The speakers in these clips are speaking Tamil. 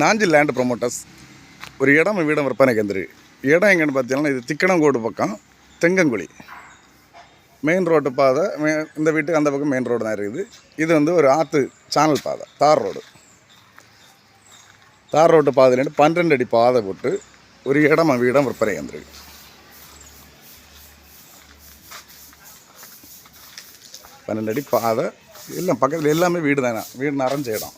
நாஞ்சி லேண்ட் ப்ரொமோட்டர்ஸ் ஒரு இடம் வீடம் விற்பனைக்கு வந்துருக்கு இடம் எங்கன்னு பார்த்தீங்கன்னா இது திக்கணங்கோடு பக்கம் தெங்கங்குழி. மெயின் ரோடு பாதை மே இந்த வீட்டுக்கு அந்த பக்கம் மெயின் ரோடு தான் இருக்குது. இது வந்து ஒரு ஆற்று சேனல் பாதை தார் ரோடு. தார் ரோட்டு பாதையிலேருந்து பன்னெண்டு அடி பாதை போட்டு ஒரு இடம் வீடம் விற்பனை வந்திருக்கு பன்னெண்டு அடி பாதை எல்லாம் பக்கத்தில் எல்லாமே வீடு தானே வீடு நிறைஞ்ச இடம்.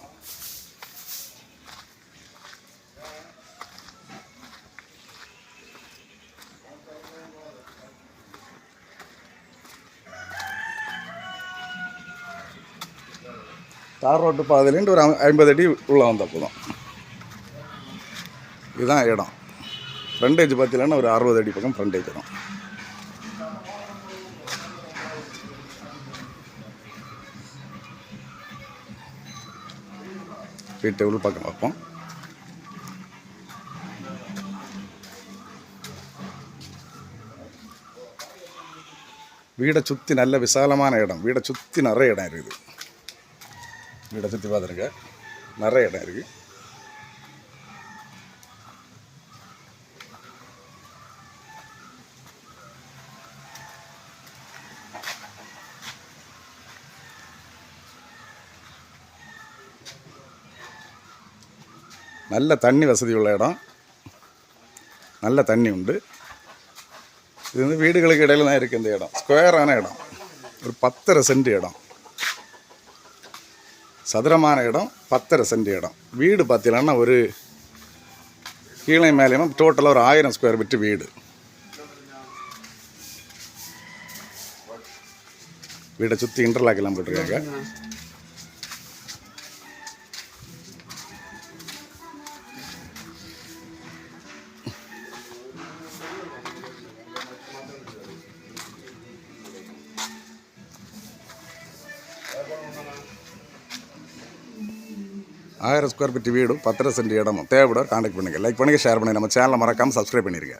தார் ரோட்டு பாதையிலேருந்து ஒரு ஐம்பது அடி உள்ளே வந்த போதும். இதுதான் இடம். ஃப்ரண்டேஜ் பார்த்தீங்கன்னா ஒரு அறுபது அடி பக்கம் ஃப்ரண்டேஜ் இடம். வீட்டை உள் பக்கம் பார்ப்போம். வீடை சுற்றி நல்ல விசாலமான இடம். வீடை சுற்றி நிறைய இடம் இருக்குது. வீடை சுற்றி பார்த்துருங்க நிறைய இடம் இருக்குது நல்ல தண்ணி வசதி உள்ள இடம். நல்ல தண்ணி உண்டு. இது வந்து வீடுகளுக்கு இடையில தான் இருக்குது இந்த இடம். ஸ்கொயரான இடம். ஒரு பத்தரை சென்ட் இடம். சதுரமான இடம் பத்தரை சென்ட் இடம். வீடு பார்த்தீங்கன்னா ஒரு கீழே மேலேயும் டோட்டலாக ஒரு ஆயிரம் ஸ்கொயர் விட்டு வீடு. வீடை சுற்றி இன்டர்லாக் எல்லாம் போட்டிருக்காங்க. ஆயிரம் ஸ்கொயர் ஃபீட் வீடும் பத்தரை சென்ட் இடமும். தேவைப்பட காண்டாக்ட் பண்ணுங்கள் லைக் பண்ணுங்கள் ஷேர் பண்ணுங்கள் நம்ம சேனலை மறக்காமல் சப்ஸ்கிரைப் பண்ணிருங்க.